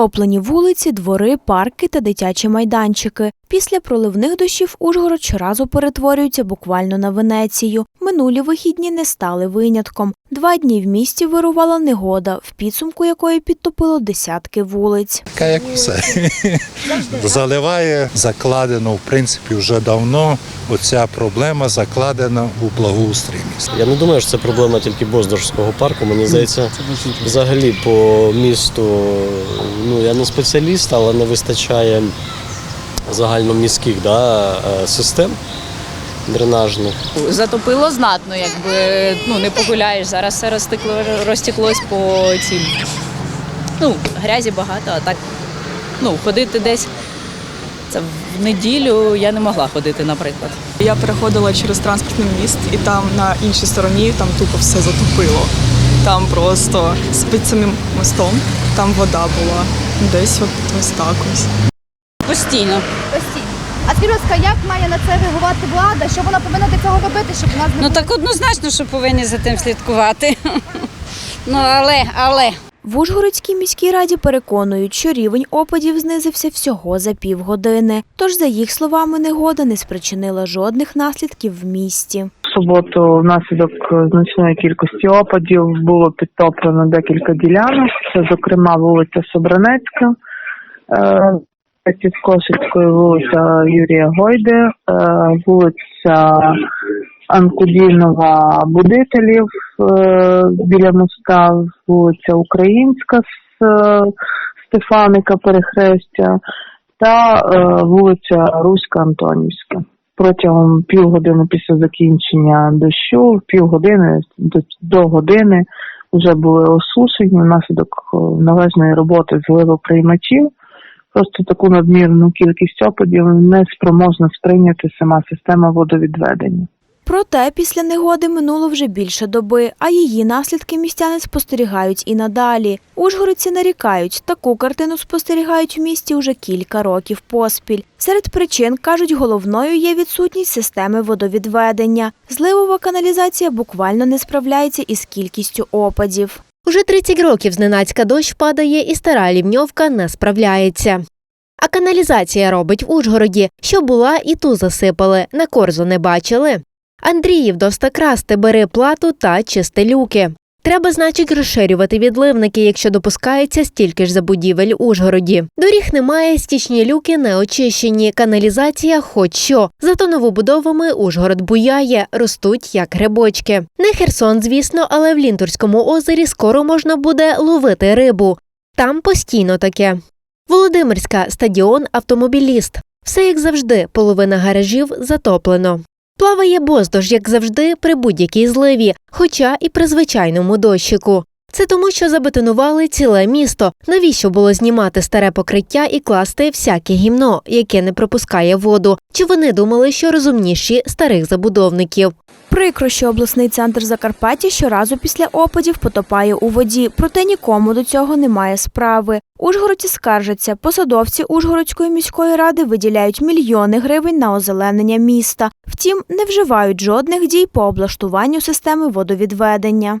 Затоплені вулиці, двори, парки та дитячі майданчики. Після проливних дощів Ужгород щоразу перетворюється буквально на Венецію. Минулі вихідні не стали винятком. Два дні в місті вирувала негода, в підсумку якої підтопило десятки вулиць. Така як все. Заливає закладено, в принципі, вже давно. Оця проблема закладена у благоустрій міста. Я не думаю, що це проблема тільки Боздорського парку. Мені здається, взагалі по місту, ну я не спеціаліст, але не вистачає загальноміських да, е, систем дренажних. Затопило знатно, якби ну не погуляєш. Зараз все розтекло, розтеклось по цим. Ну, грязі багато, а так ну, ходити десь. Це в неділю я не могла ходити, наприклад. Я переходила через транспортний міст, і там на іншій стороні там тупо все затопило. Там просто під самим мостом там вода була. Десь от ось так ось. Постійно. Постійно. А скажіть, будь ласка, як має на це реагувати влада? Що вона повинна для цього робити, щоб у нас не Ну так однозначно, що повинні за тим слідкувати. Ну але, але. В Ужгородській міській раді переконують, що рівень опадів знизився всього за півгодини. Тож, за їх словами, негода не спричинила жодних наслідків в місті. В суботу внаслідок значної кількості опадів було підтоплено декілька ділянок. Це, зокрема, вулиця Собранецька, е, під Кошицькою вулиця Юрія Гойди, е, вулиця Анкудінова Будителів е, біля моста, вулиця Українська з е, Стефаника перехрестя та е, вулиця Руська Антонівська протягом півгодини після закінчення дощу, півгодини до, до години вже були осушені внаслідок належної роботи зливоприймачів. Просто таку надмірну кількість опадів не спроможна сприйняти сама система водовідведення. Проте після негоди минуло вже більше доби, а її наслідки містяни спостерігають і надалі. Ужгородці нарікають, таку картину спостерігають в місті уже кілька років поспіль. Серед причин, кажуть, головною є відсутність системи водовідведення. Зливова каналізація буквально не справляється із кількістю опадів. Уже 30 років зненацька дощ падає і стара лівньовка не справляється. А каналізація робить в Ужгороді, що була і ту засипали, на корзу не бачили. Андріїв доста красти, бери плату та чисти люки. Треба, значить, розширювати відливники, якщо допускається стільки ж забудівель Ужгороді. Доріг немає, стічні люки не очищені, каналізація хоч що. Зато новобудовами Ужгород буяє, ростуть як грибочки. Не Херсон, звісно, але в Лінтурському озері скоро можна буде ловити рибу. Там постійно таке. Володимирська стадіон автомобіліст. Все як завжди, половина гаражів затоплено. Плаває боздож, як завжди, при будь-якій зливі, хоча і при звичайному дощику. Це тому, що забетонували ціле місто. Навіщо було знімати старе покриття і класти всяке гімно, яке не пропускає воду? Чи вони думали, що розумніші старих забудовників? Прикро, що обласний центр Закарпаття щоразу після опадів потопає у воді, проте нікому до цього немає справи. Ужгородці скаржаться, посадовці Ужгородської міської ради виділяють мільйони гривень на озеленення міста. Втім, не вживають жодних дій по облаштуванню системи водовідведення.